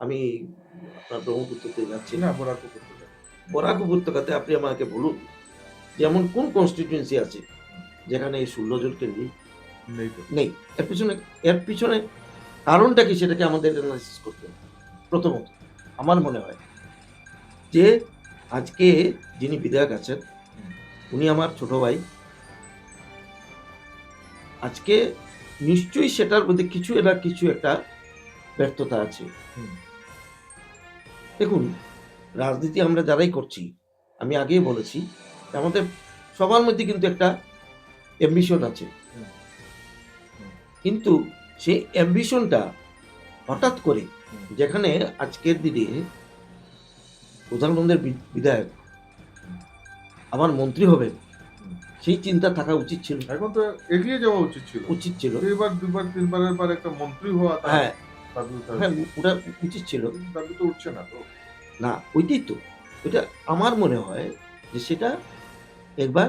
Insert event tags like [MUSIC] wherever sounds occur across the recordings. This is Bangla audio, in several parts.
আমি আপনার ব্রহ্মপুত্রতে যাচ্ছি না বরাক উপত্যকা বরাক উপত্যকাতে আপনি আমাকে বলুন যে এমন কোন কনস্টিটিউয়েন্সি আছে যেখানে এই ষোলো নেই নেই? এর পিছনে এর পিছনে কারণটা কি সেটাকে আমাদের অ্যানালাইসিস করতে হবে। প্রথমত আমার মনে হয় যে আজকে যিনি বিধায়ক আছেন উনি আমার ছোট ভাই। আজকে নিশ্চয়ই সেটার মধ্যে কিছু না কিছু একটা ব্যর্থতা আছে। দেখুন রাজনীতি আমরা যারাই করছি আমি আগেই বলেছি আমাদের সবার মধ্যে কিন্তু একটা অ্যাম্বিশন আছে। কিন্তু সেই অ্যাম্বিশনটা হঠাৎ করে যেখানে আজকের দিনে প্রধানমন্ত্রীর বিধায়ক আমার মন্ত্রী হবেন সেই চিন্তা থাকা উচিত ছিল। এখন তো এগিয়ে যাওয়া উচিত ছিল। উচিত ছিল। এবার দুবার তিনবারের পর একটা মন্ত্রী হওয়া হ্যাঁ। হ্যাঁ ওটা উচিত ছিল। দাবি তো উঠছে না তো। না ওইটাই তো। ওইটা আমার মনে হয় যে সেটা একবার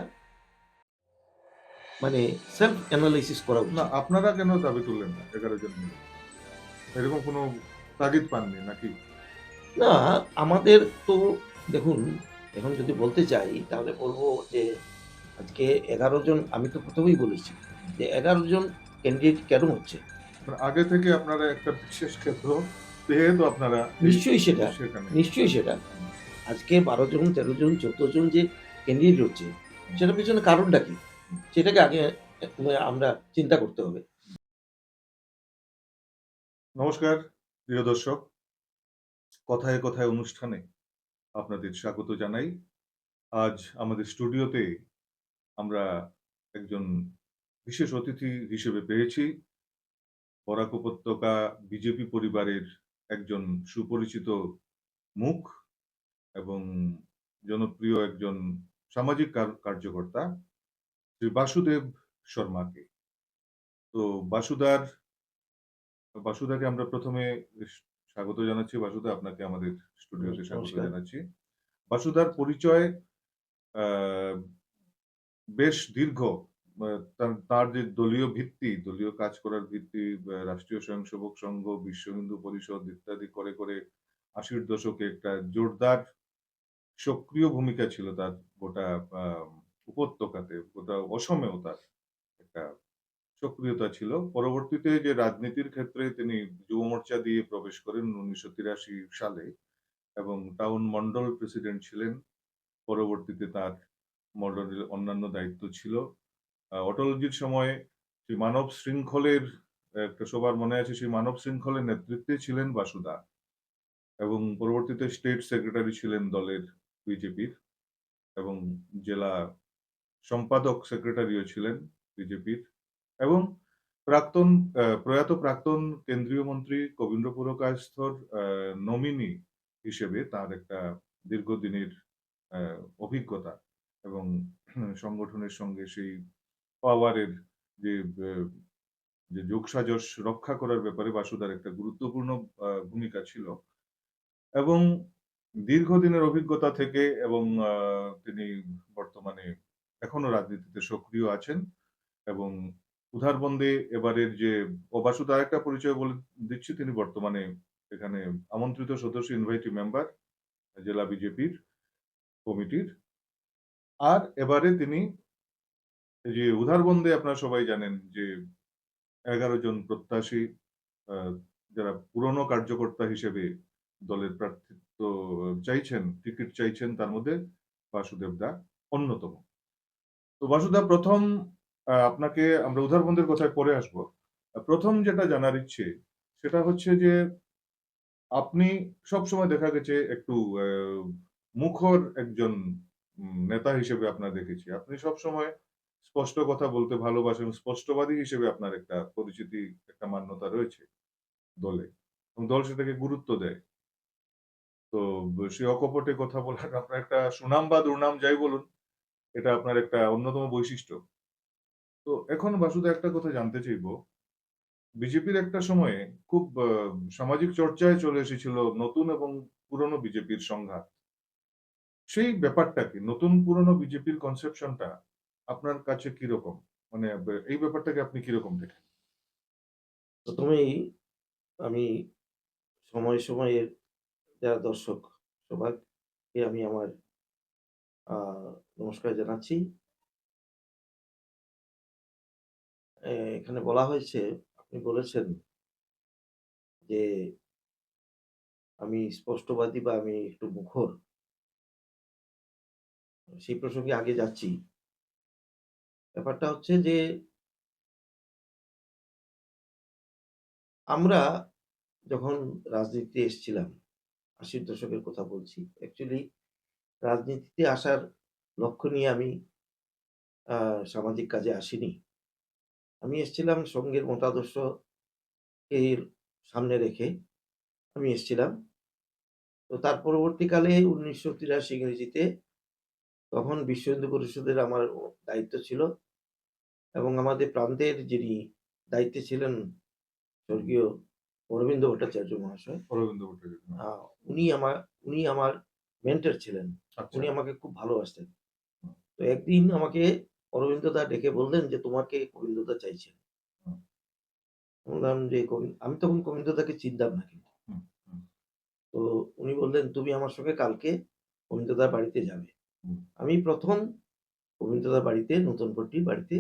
মানে সেলফ অ্যানালাইসিস করা না আপনারা কেন দাবি তুললেন না এগারো জন মিলে? এরকম কোনো তাগিদ পাননি নাকি? না আমাদের তো দেখুন এখন যদি বলতে চাই তাহলে বলব যে আজকে এগারো জন আমি তো প্রথমেই বলেছি যে এগারো জন ক্যান্ডিডেট কেন হচ্ছে? আগে থেকে আপনারা একটা বিশেষ ক্ষেত্র পেয়ে তো আপনারা নিশ্চয়ই সেটা নিশ্চয়ই সেটা। আজকে বারো জন তেরো জন চোদ্দ জন যে ক্যান্ডিডেট হচ্ছে সেটার পিছনে কারণটা কি? সেটাকে আগে আমরা চিন্তা করতে হবে। নমস্কার প্রিয় দর্শক। কথায় কথায় অনুষ্ঠানে আপনাদের স্বাগত জানাই। আজ আমাদের স্টুডিওতে আমরা একজন বিশেষ অতিথি হিসেবে পেয়েছি। বরাক উপত্যকা বিজেপি পরিবারের একজন সুপরিচিত মুখ এবং জনপ্রিয় একজন সামাজিক কার্যকর্তা শ্রী বাসুদেব শর্মাকে। তো বাসুদার বাসুদাকে আমরা প্রথমে স্বাগত জানাচ্ছি। বাসুদা আপনাকে আমাদের স্টুডিওতে স্বাগত জানাচ্ছি। বাসুদার পরিচয় আহ, বেশ দীর্ঘ। তার তার যে দলীয় ভিত্তি, দলীয় কাজ করার ভিত্তি রাষ্ট্রীয় স্বয়ংসেবক সংঘ, বিশ্ব হিন্দু পরিষদ ইত্যাদি করে করে আশির দশকে একটা জোরদার সক্রিয় ভূমিকা ছিল তার গোটা উপত্যকাতে, গোটা অসমেও তার একটা সক্রিয়তা ছিল। পরবর্তীতে যে রাজনীতির ক্ষেত্রে তিনি যুব মোর্চা দিয়ে প্রবেশ করেন উনিশশো তিরাশি সালে এবং টাউন মন্ডল প্রেসিডেন্ট ছিলেন। পরবর্তীতে তার মন্ডলের অন্যান্য দায়িত্ব ছিল। অটলজির সময় সেই মানব শৃঙ্খলের একটা সবার মনে আছে সেই মানব শৃঙ্খলের নেতৃত্বে ছিলেন বাসুদা এবং পরবর্তীতে স্টেট সেক্রেটারি ছিলেন দলের বিজেপির এবং জেলা সম্পাদক সেক্রেটারিও ছিলেন বিজেপির এবং প্রাক্তন প্রয়াত প্রাক্তন কেন্দ্রীয় মন্ত্রী কবীন্দ্র পুরকায়স্থর নমিনি হিসেবে তার একটা দীর্ঘদিনের অভিজ্ঞতা এবং সংগঠনের সঙ্গে সেই পাওয়ারের যে যে যোগসাজশ রক্ষা করার ব্যাপারে বাসুদার একটা গুরুত্বপূর্ণ ভূমিকা ছিল। এবং দীর্ঘদিনের অভিজ্ঞতা থেকে এবং তিনি বর্তমানে এখনও রাজনীতিতে সক্রিয় আছেন এবং উধারবন্দে এবারের যে, ও বাসুদা একটা পরিচয় বলে দিচ্ছি, তিনি বর্তমানে এখানে আমন্ত্রিত সদস্য ইনভাইটি মেম্বার জেলা বিজেপির কমিটির। আর এবারে তিনি যে উধারবন্দে আপনারা সবাই জানেন যে এগারো জন প্রত্যাশী যারা পুরনো কার্যকর্তা হিসেবে দলের প্রার্থিত্ব চাইছেন, টিকিট চাইছেন, তার মধ্যে বাসুদেব দা অন্যতম। তো বাসুদা প্রথম আপনাকে আমরা উদারবন্দের কথায় পরে আসব। প্রথম যেটা জানার ইচ্ছে, সেটা হচ্ছে যে আপনি সব সময় দেখা গেছে একটু মুখর একজন নেতা হিসেবে আপনার দেখেছি। আপনি সব সময় স্পষ্ট কথা বলতে ভালোবাসেন স্পষ্টবাদী হিসেবে আপনার একটা পরিচিতি, একটা মান্যতা রয়েছে দলে এবং দল সেটাকে গুরুত্ব দেয়। তো সে অকপটে কথা বলার আপনার একটা সুনাম বা দুর্নাম যাই বলুন, এটা আপনার একটা অন্যতম বৈশিষ্ট্য। তো এখন বাসুদা একটা কথা জানতে চাইব। বিজেপির একটা সময়ে খুব সামাজিক চর্চায় চলে এসেছিল নতুন এবং পুরনো বিজেপির সংঘাত। সেই ব্যাপারটা কি নতুন পুরনো বিজেপির কনসেপশনটা আপনার কাছে কীরকম মানে এই ব্যাপারটাকে আপনি কীরকম দেখেন প্রথমেই আমি সময় সময়ের যারা দর্শক সবাইকে আমি আমার নমস্কার জানাচ্ছি। এখানে বলা হয়েছে, আপনি বলেছেন যে আমি স্পষ্টবাদী বা আমি একটু মুখর। সেই প্রসঙ্গে আগে যাচ্ছি। ব্যাপারটা হচ্ছে যে আমরা যখন রাজনীতিতে এসছিলাম, আশির দশকের কথা বলছি। অ্যাকচুয়ালি রাজনীতিতে আসার লক্ষ্য নিয়ে আমি সামাজিক কাজে আসিনি। আমি এসছিলাম সঙ্ঘের মতাদর্শকে সামনে রেখে আমি এসছিলাম। তো তার পরবর্তীকালে ১৯৮৩ ইংরেজিতে তখন বিশ্ব হিন্দু পরিষদের আমার দায়িত্ব ছিল এবং আমাদের প্রান্তের যিনি দায়িত্বে ছিলেন স্বর্গীয় অরবিন্দ ভট্টাচার্য মহাশয়। অরবিন্দ ভট্টাচার্য। উনি আমার উনি আমার মেন্টর ছিলেন। আচ্ছা। উনি আমাকে খুব ভালোবাসতেন। তো একদিন আমাকে অরবিন্দদা ডেকে বললেন যে, "তোমাকে গোবিন্দদা চাইছেন।" হুম। বললাম যে, আমি তখন গোবিন্দদাকে চিনতাম না কিন্তু। তো উনি বললেন, "তুমি আমার সঙ্গে কালকে গোবিন্দদার বাড়িতে যাবে।" আমি প্রথম গোবিন্দদার বাড়িতে নতুন পট্টির বাড়িতে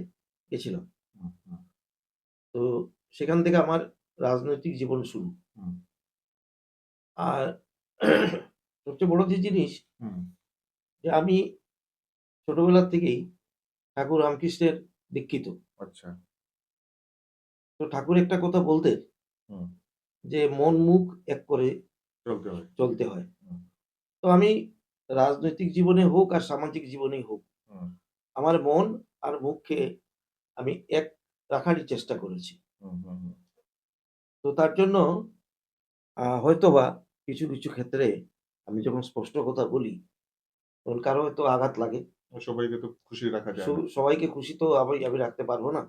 গেছিলাম। হুম। তো সেখান থেকে আমার রাজনৈতিক জীবন শুরু। আর সবচেয়ে বড় যে জিনিস। যে আমি ছোটবেলার থেকেই ঠাকুর রামকৃষ্ণের দীক্ষিত। আচ্ছা। তো ঠাকুর একটা কথা বলতেন। যে, "মন মুখ এক করে চলতে হয়। চলতে হয়।" তো আমি রাজনৈতিক জীবনে হোক আর সামাজিক জীবনেই হোক, আমার মন আর মুখকে আমি এক রাখারই চেষ্টা করেছি। তো তার জন্য হয়তোবা কিছু, কিছু ক্ষেত্রে আমি যখন স্পষ্ট কথা বলি, তখন কারও হয়তো আঘাত লাগে। সবাইকে তো খুশি রাখা যায় সবাইকে খুশি তো আমি আমি রাখতে পারব না।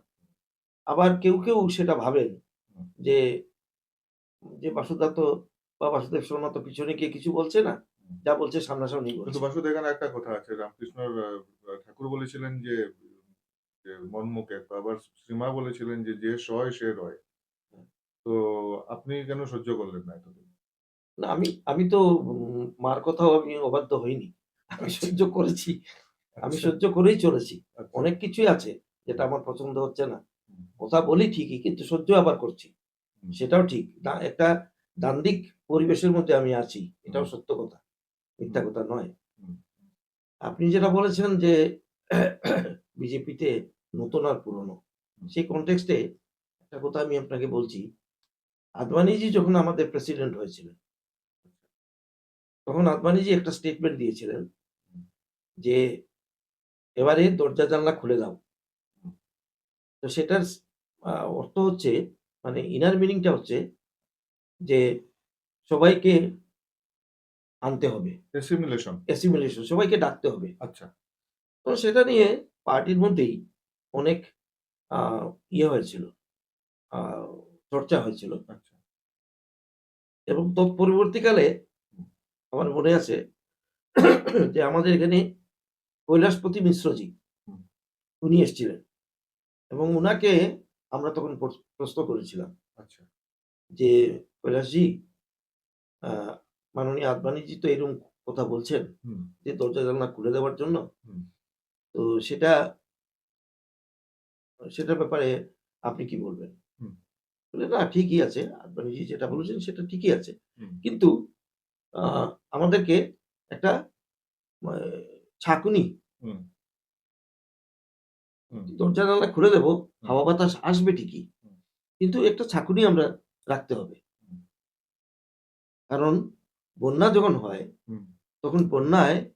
আবার কেউ, কেউ সেটা ভাবেন যে, যে বাসুদা তো বা বাসুদেব শর্মা তো পিছনে গিয়ে কিছু বলছে না। যা বলছে সামনাসামনি কিন্তু। বাসুদ এখানে একটা কথা আছে। আ ঠাকুর বলেছিলেন যে, মন আবার শ্রীমা বলেছিলেন যে, "যে সয় সে রয়।" তো আপনি কেন সহ্য করলেন না এতদিন? না আমি আমি তো মার কথাও আমি অবাধ্য হইনি। আমি আচ্ছা। সহ্য করেছি। আমি আচ্ছা, সহ্য করেই চলেছি। আচ্ছা। অনেক কিছুই আছে যেটা আমার পছন্দ হচ্ছে না। কথা বলি ঠিকই কিন্তু সহ্য আবার করছি। সেটাও ঠিক। না একটা দ্বান্দ্বিক পরিবেশের মধ্যে আমি আছি। এটাও সত্য কথা। মিথ্যা কথা নয়। আপনি যেটা বলেছেন যে [COUGHS] বিজেপিতে নতুন আর পুরনো। সেই কনটেক্সট একটা কথা আমি আপনাকে বলছি। আদবানিজি যখন আমাদের প্রেসিডেন্ট হয়েছিলেন তখন আদবানিজি একটা স্টেটমেন্ট দিয়েছিলেন যে, "এবারে দরজা জানলা খুলে দাও।" তো সেটার অর্থ হচ্ছে মানে ইনার মিনিংটা হচ্ছে যে সবাইকে আনতে হবে। অ্যাসিমিলেশন। অ্যাসিমিলেশন সবাইকে ডাকতে হবে। আচ্ছা। তো সেটা নিয়ে পার্টির মধ্যেই অনেক ইয়ে হয়েছিল। চর্চা হয়েছিল। আচ্ছা। এবং তৎ পরবর্তীকালে আমার মনে আছে যে আমাদের এখানে কৈলাসপতি মিশ্রজি উনি এসছিলেন। এবং উনাকে আমরা তখন প্রশ্ন করেছিলাম আচ্ছা। যে, "কৈলাসজি মাননীয় আদবানিজি তো এরকম কথা বলছেন যে দরজা জানলা খুলে দেওয়ার জন্য। তো সেটা সেটার ব্যাপারে আপনি কি বলবেন?" বললেন, "না ঠিকই আছে। আদবানিজি যেটা বলেছেন সেটা ঠিকই আছে। কিন্তু আমাদেরকে একটা ছাঁকুনি। দরজা জানলা খুলে দেব, হাওয়া বাতাস আসবে ঠিকই। কিন্তু একটা ছাঁকুনি আমরা রাখতে হবে। কারণ বন্যা যখন হয় তখন বন্যায়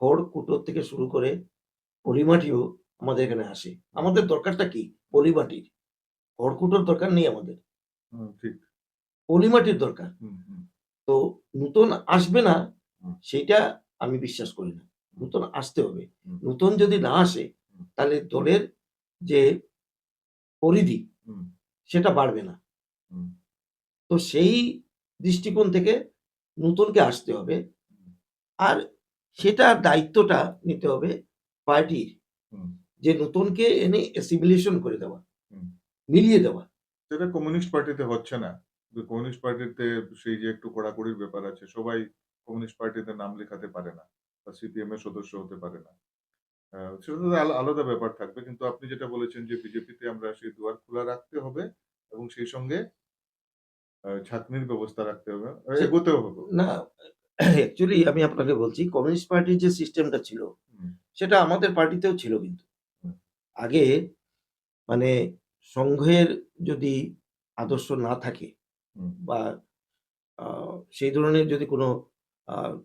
খড়-কুটো থেকে শুরু করে পলিমাটিও আমাদের এখানে আসে। আমাদের দরকারটা কি? পলিমাটির। খড়-কুটোর দরকার নেই আমাদের। ঠিক। পলিমাটির দরকার। তো নূতন আসবে না। সেইটা আমি বিশ্বাস করি না। নূতন আসতে হবে। নূতন যদি না আসে তাহলে দলের যে পরিধি সেটা বাড়বে না। তো সেই দৃষ্টিকোণ থেকে নূতনকে আসতে হবে। আর সেটার দায়িত্বটা নিতে হবে পার্টির। যে নতুনকে এনে অ্যাসিমিলেশন করে দেওয়া। মিলিয়ে দেওয়া। সেটা কমিউনিস্ট পার্টিতে হচ্ছে না। কমিউনিস্ট পার্টিতে সেই যে একটু কড়াকড়ির ব্যাপার আছে সবাই কমিউনিস্ট পার্টিতে নাম লেখাতে পারে না বা সিপিএম এর সদস্য হতে পারে না সেটা তো আলা- আলাদা ব্যাপার থাকবে কিন্তু আপনি যেটা বলেছেন যে বিজেপিতে আমরা সেই দুয়ার খোলা রাখতে হবে এবং সেই সঙ্গে ছাঁকনির ব্যবস্থা রাখতে হবে। এগোতেও হবে। না অ্যাকচুয়ালি আমি আপনাকে বলছি কমিউনিস্ট পার্টির যে সিস্টেমটা ছিল সেটা আমাদের পার্টিতেও ছিল কিন্তু। আগে মানে সংঘের যদি আদর্শ না থাকে বা সেই ধরনের যদি কোনো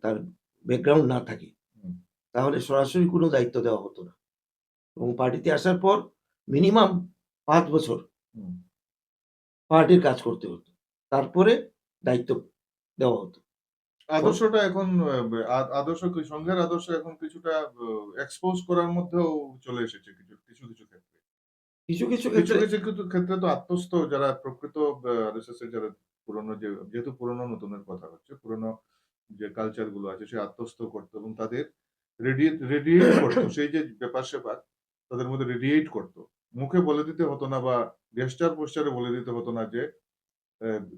তার ব্যাকগ্রাউন্ড না থাকে তাহলে সরাসরি কোনো দায়িত্ব দেওয়া হতো না। এবং পার্টিতে আসার পর মিনিমাম পাঁচ বছর পার্টির কাজ করতে হতো। তারপরে দায়িত্ব দেওয়া হতো। আদর্শটা এখন আদর্শ কি সংঘের আদর্শ এখন কিছুটা এক্সপোজ করার মধ্যেও চলে এসেছে কিছু কিছু কিছু ক্ষেত্রে। কিছু কিছু ক্ষেত্রে কিছু কিছু ক্ষেত্রে তো আত্মস্থ যারা প্রকৃত আরএসএস এর যারা পুরনো যে যেহেতু পুরনো নতুনের কথা হচ্ছে পুরনো যে কালচারগুলো আছে সে আত্মস্থ করতো এবং তাদের রেডিয়েট রেডিয়েট করতো। সেই যে ব্যাপার স্যাপার তাদের মধ্যে রেডিয়েট করতো। মুখে বলে দিতে হতো না বা গেস্টার পোস্টারে বলে দিতে হতো না যে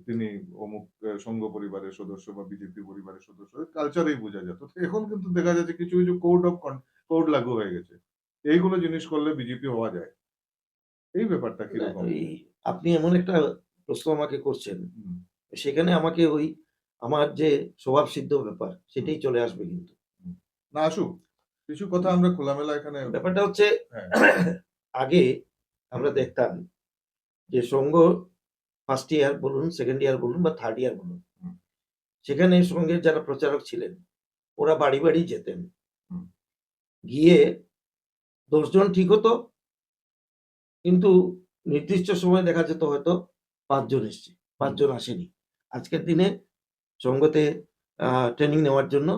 তিনি অমুক সংঘ পরিবারের সদস্য বা বিজেপি পরিবারের সদস্য কালচারেই বোঝা যেত। এখন কিন্তু দেখা যাচ্ছে কিছু কিছু কোড অফ কোড লাগু হয়ে গেছে। এইগুলো জিনিস করলে বিজেপি হওয়া যায়। এই ব্যাপারটা কীরকম? আপনি এমন একটা প্রশ্ন আমাকে করছেন। সেখানে আমাকে ওই আমার যে স্বভাব সিদ্ধ ব্যাপার সেটাই চলে আসবে কিন্তু। না আসুক। কিছু কথা আমরা খোলামেলা এখানে ব্যাপারটা হচ্ছে হ্যাঁ। [COUGHS] আগে আমরা দেখতাম যে সঙ্গ ফার্স্ট ইয়ার বলুন সেকেন্ড ইয়ার বলুন বা থার্ড ইয়ার বলুন। সেখানে সঙ্গের যারা প্রচারক ছিলেন, ওরা বাড়ি বাড়ি যেতেন। গিয়ে দশজন ঠিক হতো, কিন্তু নির্দিষ্ট সময় দেখা যেত হয়তো পাঁচজন এসছে, পাঁচজন আসেনি। আজকের দিনে সঙ্গতে ট্রেনিং নেওয়ার জন্য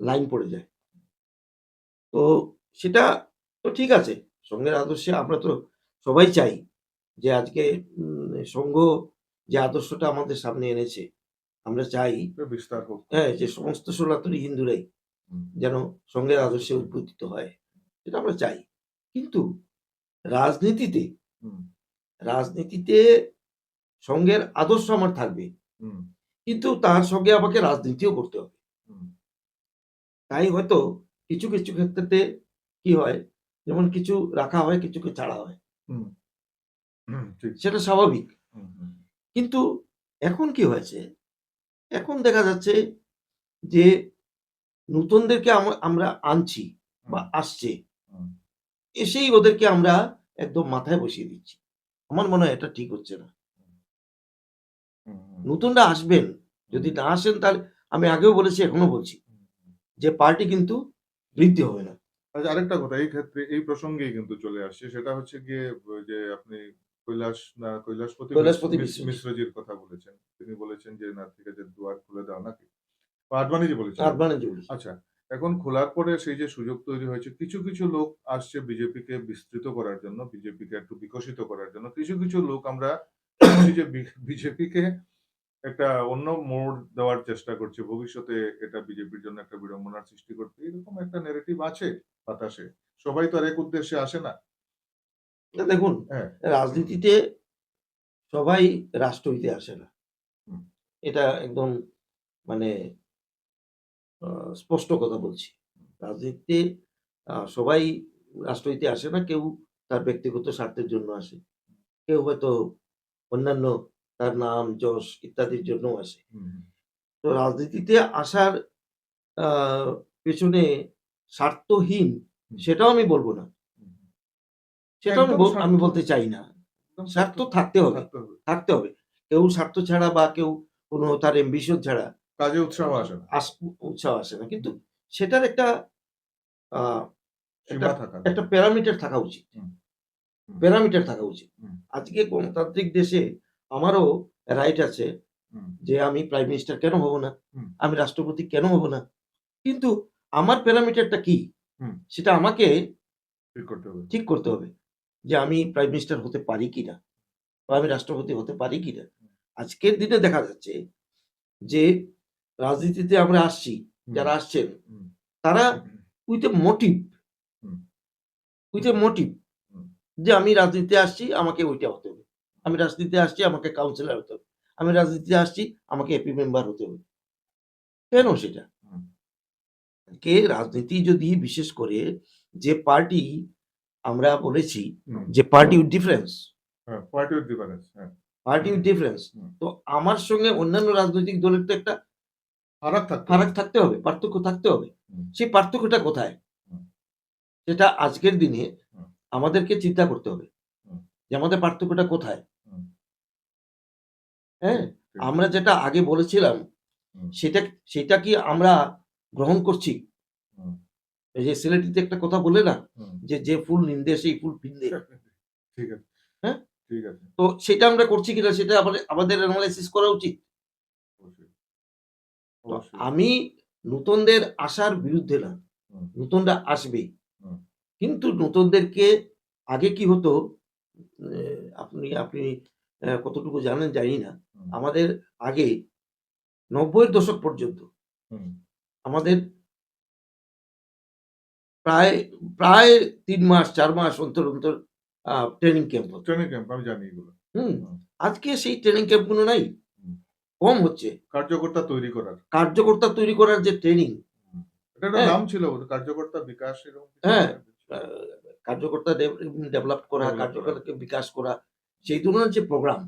লাইন পড়ে যায়। তো সেটা তো ঠিক আছে, সঙ্গের আদর্শে আমরা তো সবাই চাই। যে আজকে সঙ্ঘ যে আদর্শটা আমাদের সামনে এনেছে আমরা চাই বিস্তার হোক। হ্যাঁ যে সমস্ত সনাতনী হিন্দুরাই যেন সঙ্গের আদর্শে উদ্বুদ্ধ হয় সেটা আমরা চাই। কিন্তু রাজনীতিতে রাজনীতিতে সঙ্গের আদর্শ আমার থাকবে। কিন্তু তার সঙ্গে আমাকে রাজনীতিও করতে হবে। তাই হয়তো কিছু কিছু ক্ষেত্রে কি হয় যেমন কিছু রাখা হয় কিছুকে ছাড়া হয়। সেটা স্বাভাবিক। কিন্তু এখন কি হয়েছে? এখন দেখা যাচ্ছে যে নতুনদেরকে আমরা আনছি বা আসছে। এসেই ওদেরকে আমরা একদম মাথায় বসিয়ে দিচ্ছি। আমার মনে হয় এটা ঠিক হচ্ছে না। নতুনরা আসবেন। যদি না আসেন তাহলে আমি আগেও বলেছি এখনও বলছি। যে পার্টি কিন্তু বৃদ্ধি হবে না। আচ্ছা আরেকটা কথা। এই ক্ষেত্রে এই প্রসঙ্গেই কিন্তু চলে আসছে। সেটা হচ্ছে গিয়ে যে আপনি কৈলাস না কৈলাসপতি কৈলাসপতি মিশ্রজির কথা বলেছেন। তিনি বলেছেন যে না ঠিক আছে দুয়ার খুলে দাও নাকি? আডবাণীজি বলেছেন। জরুরি আচ্ছা এখন খোলার পরে সেই যে সুযোগ তৈরি হয়েছে কিছু কিছু লোক আসছে বিজেপিকে বিস্তৃত করার জন্য বিজেপিকে একটু বিকশিত করার জন্য। কিছু কিছু লোক আমরা যে বিজেপিকে একটা অন্য মোড় দেওয়ার চেষ্টা করছে। ভবিষ্যতে এটা বিজেপির জন্য একটা বিড়ম্বনার সৃষ্টি করতে এরকম একটা নেগেটিভ আছে বাতাসে। সবাই তো আর এক উদ্দেশ্যে আসে না। দেখুন হ্যাঁ। রাজনীতিতে সবাই রাষ্ট্র হইতে আসে না। এটা একদম মানে স্পষ্ট কথা বলছি। রাজনীতিতে সবাই রাষ্ট্র হইতে আসে না কেউ তার ব্যক্তিগত স্বার্থের জন্য আসে। কেউ হয়তো অন্যান্য তার নাম যশ ইত্যাদির জন্য আসে। তো রাজনীতিতে আসার আহ, পেছনে স্বার্থহীন সেটাও আমি বলব না। সেটাও আমি বলতে চাই না। স্বার্থ থাকতে হবে। থাকতে হবে। কেউ স্বার্থ ছাড়া বা কেউ কোনো তার এম্বিশন ছাড়া কাজে উৎসাহ আসে না। উৎসাহ আসে না। কিন্তু সেটার একটা একটা- প্যারামিটার থাকা উচিত। প্যারামিটার থাকা উচিত। আজকে গণতান্ত্রিক দেশে আমারও রাইট আছে যে আমি প্রাইম মিনিস্টার কেন হব না? আমি রাষ্ট্রপতি কেন হব না? কিন্তু আমার প্যারামিটারটা কি। সেটা আমাকে ঠিক করতে হবে। ঠিক করতে হবে। যে আমি প্রাইম মিনিস্টার হতে পারি কিনা? বা আমি রাষ্ট্রপতি হতে পারি কিনা? আজকের দিনে দেখা যাচ্ছে যে রাজনীতিতে আমরা আসছি যারা আসছেন তারা with a motive with a motive যে আমি রাজনীতিতে আসছি আমাকে ওইটা হতে হবে। আমি রাজনীতিতে আসছি আমাকে কাউন্সিলর হতে হবে। আমি রাজনীতিতে আসছি আমাকে এপি মেম্বার হতে হবে। কেন সেটা? কে রাজনীতি যদি বিশেষ করে যে পার্টি আমরা বলেছি যে পার্টি উইথ ডিফারেন্স হ্যাঁ party with difference party with difference তো আমার সঙ্গে অন্যান্য রাজনৈতিক দলের তো একটা ফারাক থাকতে ফারাক থাকতে হবে পার্থক্য থাকতে হবে। সেই পার্থক্যটা কোথায়। সেটা আজকের দিনে আমাদেরকে চিন্তা করতে হবে যে আমাদের পার্থক্যটা কোথায়? হ্যাঁ আমরা যেটা আগে বলেছিলাম সেটা সেটা কি আমরা গ্রহণ করছি। এই যে সিলেটিতে একটা কথা বলে না যে যে ফুল নিন্দে সেই ফুল পিন্দে ঠিক আছে হ্যাঁ? ঠিক আছে। তো সেটা আমরা করছি কিনা সেটা আমাদের আমাদের অ্যানালাইসিস করা উচিত। আমি নতুনদের আসার বিরুদ্ধে না। নতুনরা আসবেই কিন্তু নতুনদেরকে আগে কি হতো আপনি আপনি কতটুকু জানেন জানি না। আমাদের আগে নব্বইয়ের দশক পর্যন্ত আমাদের প্রায় প্রায় তিন মাস চার মাস অন্তর অন্তর ট্রেনিং ক্যাম্প ট্রেনিং ক্যাম্প আমি জানি এগুলো। হুম। আজকে সেই ট্রেনিং ক্যাম্পগুলো নাই। কম হচ্ছে। কার্যকর্তা তৈরি করার। কার্যকর্তা তৈরি করার যে ট্রেনিং এটা হ্যাঁ। নাম ছিল কার্যকর্তা বিকাশ হ্যাঁ। কার্যকর্তা ডেভেলপ করা কার্যকর্তাকে বিকাশ করা সেই ধরনের যে প্রোগ্রাম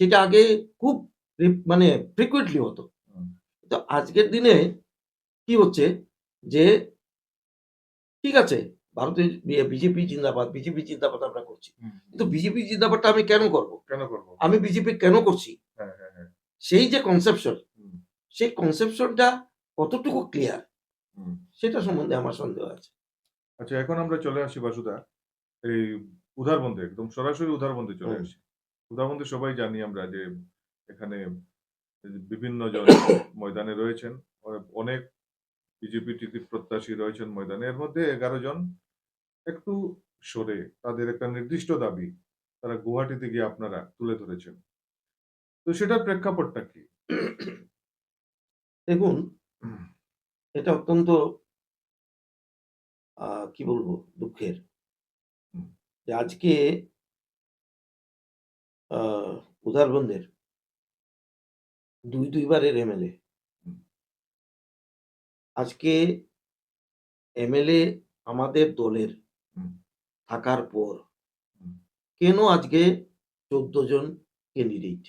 সেটা আগে খুব মানে ফ্রিকুয়েন্টলি হতো। তো আজকের দিনে কি হচ্ছে যে ঠিক আছে ভারতের বিজেপি জিন্দাবাদ বিজেপি জিন্দাবাদ আমরা করছি। কিন্তু বিজেপি জিন্দাবাদটা আমি কেন করব? কেন করব? আমি বিজেপি কেন করছি? হ্যাঁ হ্যাঁ হ্যাঁ। সেই যে কনসেপশন সেই কনসেপশনটা কতটুকু ক্লিয়ার। সেটা সম্বন্ধে আমার সন্দেহ আছে। আচ্ছা এখন আমরা চলে আসি বাসুদা এই উদারবন্দে একদম সরাসরি উদারবন্দে চলে আসি। উদারবন্দে সবাই জানি আমরা যে এখানে বিভিন্ন জন ময়দানে রয়েছেন অনেক বিজেপি টিকিট প্রত্যাশী রয়েছেন ময়দানে। এর মধ্যে এগারো জন একটু সরে তাদের একটা নির্দিষ্ট দাবি তারা গুয়াহাটিতে গিয়ে আপনারা তুলে ধরেছেন। তো সেটার প্রেক্ষাপটটা কি? দেখুন এটা অত্যন্ত আহ, কি বলব দুঃখের। যে আজকে আহ, উদারবন্দের দুই দুইবারের এমএলএ। আজকে এমএলএ আমাদের দলের থাকার পর কেন আজকে চোদ্দ জন ক্যান্ডিডেট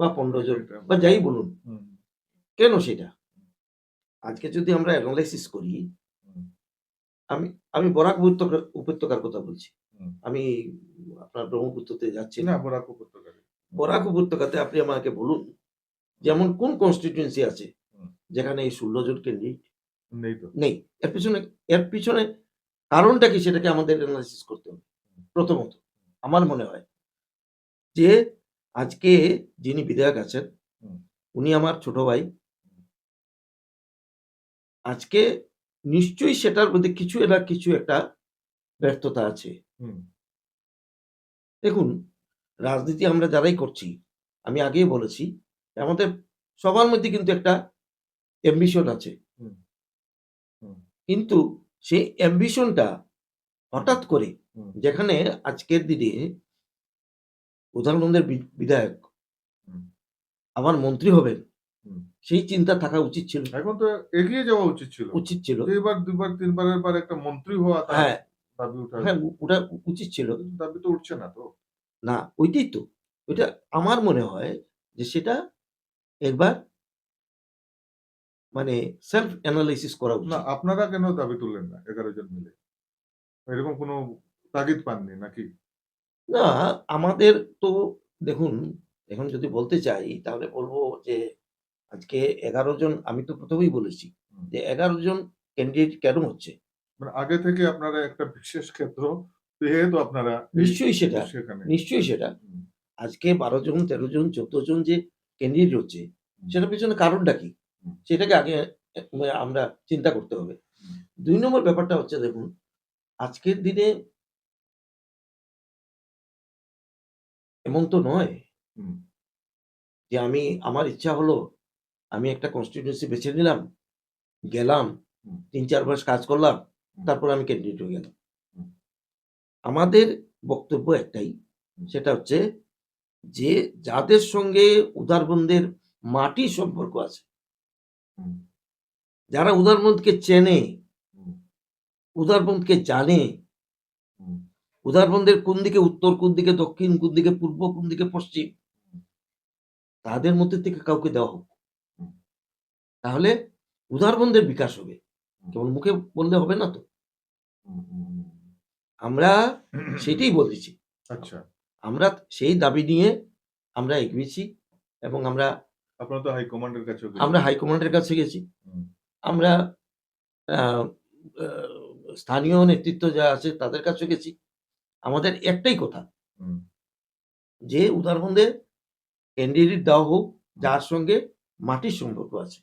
বা পনেরো জন বা যাই বলুন। কেন সেটা? আজকে যদি আমরা অ্যানালাইসিস করি আমি আমি বরাক উপত্যকা উপত্যকার কথা বলছি। আমি আপনার ব্রহ্মপুত্রতে যাচ্ছি। না বরাক উপত্যকারে। বরাক উপত্যকাতে আপনি আমাকে বলুন যেমন কোন কনস্টিটিউয়েন্সি আছে যেখানে এই ষোলো জন ক্যান্ডিডেট নেই এর পিছনে এর পিছনে কারণটা কি সেটাকে আমাদের অ্যানালাইসিস করতে হবে। প্রথমত আমার মনে হয় যে আজকে যিনি বিধায়ক আছেন উনি আমার ছোট ভাই। আজকে নিশ্চয়ই সেটার মধ্যে কিছু না কিছু একটা ব্যর্থতা আছে। দেখুন রাজনীতি আমরা যারাই করছি আমি আগেই বলেছি আমাদের সবার মধ্যে কিন্তু একটা অ্যাম্বিশন আছে। কিন্তু সেই অ্যাম্বিশনটা হঠাৎ করে যেখানে আজকের দিনে প্রধানমন্ত্রীর বিধায়ক। আমার মন্ত্রী হবেন সেই চিন্তা থাকা উচিত ছিল। এখন তো এগিয়ে যাওয়া উচিত ছিল। উচিত ছিল। দুইবার দুবার তিনবারের পর একটা মন্ত্রী হওয়া হ্যাঁ। দাবি উঠা হ্যাঁ ওটা উচিত ছিল। দাবি তো উঠছে না তো। না ওইটাই তো। ওইটা আমার মনে হয় যে সেটা একবার মানে সেলফ অ্যানালাইসিস করা উচিত। না আপনারা কেন দাবি তুললেন না এগারো জন মিলে? এরকম কোনো তাগিদ পাননি নাকি? না আমাদের তো দেখুন এখন যদি বলতে চাই তাহলে বলব যে আজকে এগারো জন আমি তো প্রথমেই বলেছি যে এগারো জন ক্যান্ডিডেট কেন হচ্ছে? মানে আগে থেকে আপনারা একটা বিশেষ ক্ষেত্র যেহেতু আপনারা নিশ্চয়ই সেটা নিশ্চয়ই সেটা। আজকে বারো জন তেরো জন চোদ্দ জন যে ক্যান্ডিডেট হচ্ছে সেটার পিছনে কারণটা কি। সেটাকে আগে আমরা চিন্তা করতে হবে। দুই নম্বর ব্যাপারটা হচ্ছে দেখুন আজকের দিনে এমন তো নয় যে আমি আমার ইচ্ছা হলো আমি একটা কনস্টিটিউন্সি বেছে নিলাম গেলাম তিন চার মাস কাজ করলাম তারপর আমি ক্যান্ডিডেট হয়ে গেলাম। আমাদের বক্তব্য একটাই সেটা হচ্ছে যে যাদের সঙ্গে উদারবন্দের মাটি সম্পর্ক আছে যারা উদারবন্দকে চেনে হুম, উদারবন্দকে জানে হুম, উদারবন্দের কোন দিকে উত্তর কোন দিকে দক্ষিণ কোন দিকে পূর্ব কোন দিকে পশ্চিম তাদের মধ্যে থেকে কাউকে দেওয়া হোক। তাহলে উদারবন্দের বিকাশ হবে। কেবল মুখে বললে হবে না তো। আমরা সেটাই বলেছি আচ্ছা। আমরা সেই দাবি নিয়ে আমরা এগিয়েছি এবং আমরা আপনারা তো হাইকমান্ডের কাছে আমরা হাইকমান্ডের কাছে গেছি। আমরা স্থানীয় নেতৃত্ব যা আছে তাদের কাছে গেছি। আমাদের একটাই কথা যে উদারবন্দে ক্যান্ডিডেট দেওয়া হোক যার সঙ্গে মাটির সম্পর্ক আছে।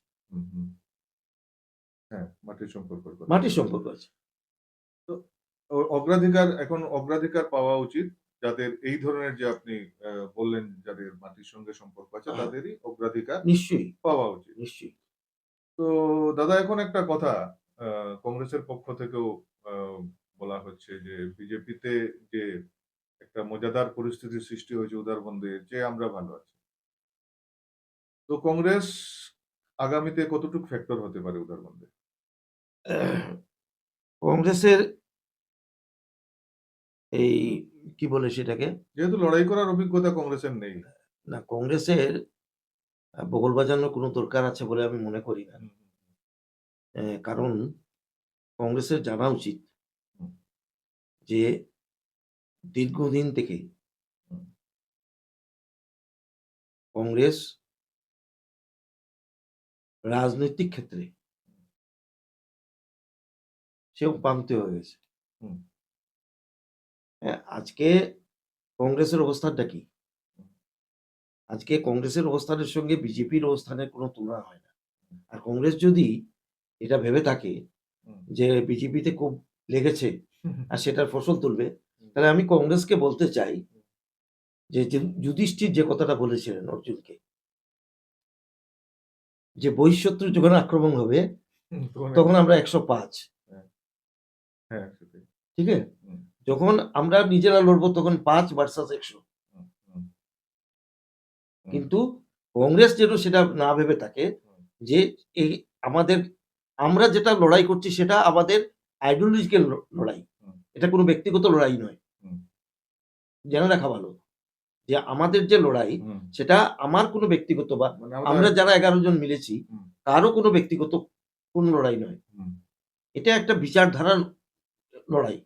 হ্যাঁ মাটির সম্পর্ক মাটির সম্পর্ক আছে। ও- অগ্রাধিকার এখন অগ্রাধিকার পাওয়া উচিত। যাদের এই ধরনের যে আপনি বললেন যাদের মাটির সঙ্গে সম্পর্ক আছে হ্যাঁ। তাদেরই অগ্রাধিকার নিশ্চয়ই। পাওয়া উচিত। নিশ্চয়ই। তো দাদা এখন একটা কথা কংগ্রেসের পক্ষ থেকেও বলা হচ্ছে যে বিজেপিতে যে একটা মজাদার পরিস্থিতির সৃষ্টি হয়েছে উদারবন্দে যে আমরা ভালো আছি। তো কংগ্রেস আগামীতে কতটুকু ফ্যাক্টর হতে পারে উদারবন্দে কংগ্রেসের এই কি বলে সেটাকে? যেহেতু লড়াই করার অভিজ্ঞতা কংগ্রেসের নেই। না কংগ্রেসের বগল বাজানোর কোনো দরকার আছে বলে আমি মনে করি না। কারণ কংগ্রেসের জানা উচিত যে দীর্ঘদিন থেকে কংগ্রেস রাজনৈতিক ক্ষেত্রে সেও পান্তে হয়ে গেছে। হ্যাঁ, আজকে কংগ্রেসের অবস্থানটা কি? আজকে কংগ্রেসের অবস্থানের সঙ্গে বিজেপির অবস্থানের কোনো তুলনা হয় না। আর কংগ্রেস যদি এটা ভেবে থাকে যে বিজেপিতে খুব লেগেছে [LAUGHS] আর সেটার ফসল তুলবে তাহলে আমি কংগ্রেসকে বলতে চাই যে যুধিষ্ঠির যে কথাটা বলেছিলেন অর্জুনকে যে বহিঃশত্রু যখন আক্রমণ হবে [LAUGHS] তখন আমরা একশো পাঁচ। হ্যাঁ ঠিক আছে? যখন আমরা নিজেরা লড়বো তখন পাঁচ ভার্সাস একশো। কিন্তু কংগ্রেস যেন সেটা না ভেবে থাকে যে এই আমাদের আমরা যেটা লড়াই করছি সেটা আমাদের আইডিওলজিক্যাল লড়াই এটা কোনো ব্যক্তিগত লড়াই নয়। জেনে রাখা ভালো যে আমাদের যে লড়াই সেটা আমার কোনো ব্যক্তিগত বা মানে আমরা যারা এগারো জন মিলেছি। কারও কোনো ব্যক্তিগত কোন লড়াই নয় এটা একটা বিচারধারার লড়াই।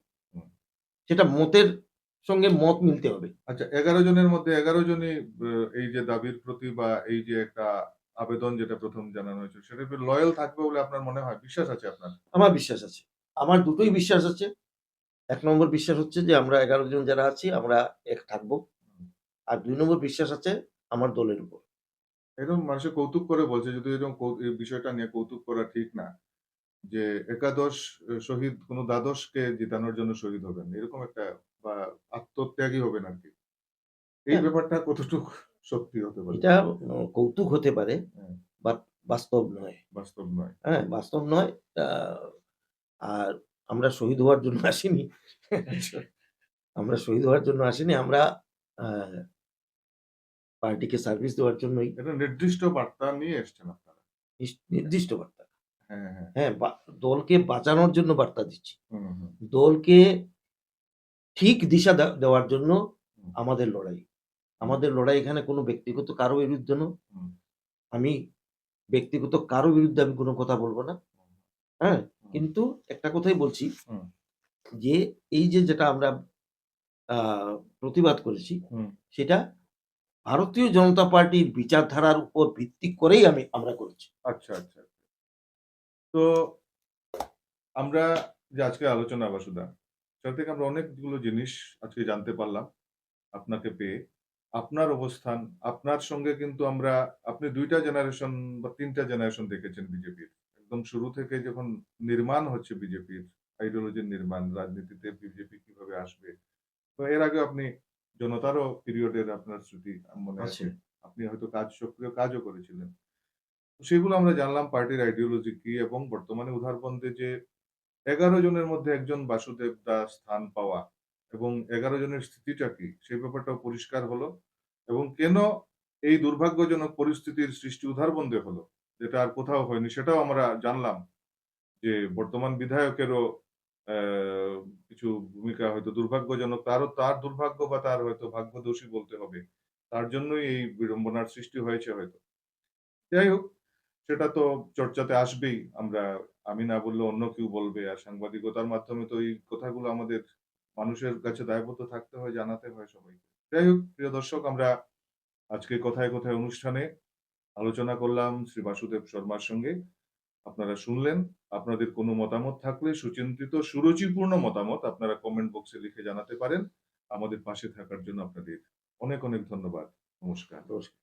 সেটা মতের সঙ্গে মত মিলতে হবে। আচ্ছা এগারো জনের মধ্যে এগারো জনই এই যে দাবির প্রতি বা এই যে একটা আবেদন যেটা প্রথম জানানো হয়েছে সেটা লয়াল থাকবে বলে আপনার মনে হয়? বিশ্বাস আছে আপনার? আমার বিশ্বাস আছে। আমার দুটোই বিশ্বাস আছে। এক নম্বর বিশ্বাস হচ্ছে যে আমরা এগারো জন যারা আছি আমরা এক থাকব। আর দুই নম্বর বিশ্বাস আছে আমার দলের উপর। এরকম মানুষের কৌতুক করে বলছে যদি এরকম বিষয়টা নিয়ে কৌতুক করা ঠিক না যে একাদশ শহীদ কোন দ্বাদশকে জিতানোর জন্য শহীদ হবেন। এরকম একটা বা আত্মত্যাগী হবেন আর কি। এই হ্যাঁ। ব্যাপারটা কতটুকু সত্যি হতে পারে? এটা কৌতুক হতে পারে হ্যাঁ। বাট বাস্তব নয়। বাস্তব নয়। হ্যাঁ বাস্তব নয় আর আমরা শহীদ হওয়ার জন্য আসিনি। আমরা শহীদ হওয়ার জন্য আসিনি আমরা আহ, পার্টিকে সার্ভিস দেওয়ার জন্যই এটা নির্দিষ্ট বার্তা নিয়ে এসছেন আপনারা। নির্দিষ্ট বার্তা। হ্যাঁ হ্যাঁ। হ্যাঁ দলকে বাঁচানোর জন্য বার্তা দিচ্ছি। দলকে ঠিক দিশা দেওয়ার জন্য আমাদের লড়াই। আমাদের লড়াই এখানে কোনো ব্যক্তিগত কারও বিরুদ্ধে নয়। আমি ব্যক্তিগত কারও বিরুদ্ধে আমি কোনো কথা বলব না। হ্যাঁ কিন্তু একটা কথাই বলছি। যে এই যে যেটা আমরা প্রতিবাদ করেছি। সেটা ভারতীয় জনতা পার্টির বিচারধারার উপর ভিত্তি করেই আমি আমরা করেছি। আচ্ছা আচ্ছা। তো আমরা যে আজকে আলোচনা বাসুদা সেটা থেকে আমরা অনেকগুলো জিনিস আজকে জানতে পারলাম আপনাকে পেয়ে। আপনার অবস্থান আপনার সঙ্গে কিন্তু আমরা আপনি দুইটা জেনারেশন বা তিনটা জেনারেশন দেখেছেন বিজেপির। একদম শুরু থেকে যখন নির্মাণ হচ্ছে বিজেপির আইডিওলজির নির্মাণ রাজনীতিতে বিজেপি কীভাবে আসবে তো এর আগে আপনি জনতারও পিরিয়ডের আপনার স্মৃতি মনে আছে। আপনি হয়তো কাজ সক্রিয় কাজও করেছিলেন। সেগুলো আমরা জানলাম পার্টির আইডিওলজি কি এবং বর্তমানে উদারবন্দে যে এগারো জনের মধ্যে একজন বাসুদেব দাস স্থান পাওয়া এবং এগারো জনের স্থিতিটা কি, সেই ব্যাপারটাও পরিষ্কার হলো এবং কেন এই দুর্ভাগ্যজনক পরিস্থিতির সৃষ্টি উধারবন্দে হলো, যেটা আর কোথাও হয়নি সেটাও আমরা জানলাম যে বর্তমান বিধায়কেরও কিছু ভূমিকা হয়তো দুর্ভাগ্যজনক, তারও তার দুর্ভাগ্য বা তার হয়তো ভাগ্যদোষী বলতে হবে, তার জন্যই এই বিড়ম্বনার সৃষ্টি হয়েছে হয়তো। যাই হোক সেটা তো চর্চাতে আসবেই। আমরা আমি না বললে অন্য কেউ বলবে। আর সাংবাদিকতার মাধ্যমে তো এই কথাগুলো আমাদের মানুষের কাছে দায়বদ্ধ থাকতে হয়, জানাতে হয় সবাইকে। যাই হোক, প্রিয় দর্শক, আমরা আজকে কথায় কথায় অনুষ্ঠানে আলোচনা করলাম শ্রী বাসুদেব শর্মার সঙ্গে। আপনারা শুনলেন, আপনাদের কোনো মতামত থাকলে সুচিন্তিত, সুরুচিপূর্ণ মতামত আপনারা কমেন্ট বক্সে লিখে জানাতে পারেন। আমাদের পাশে থাকার জন্য আপনাদের অনেক অনেক ধন্যবাদ। নমস্কার। নমস্কার।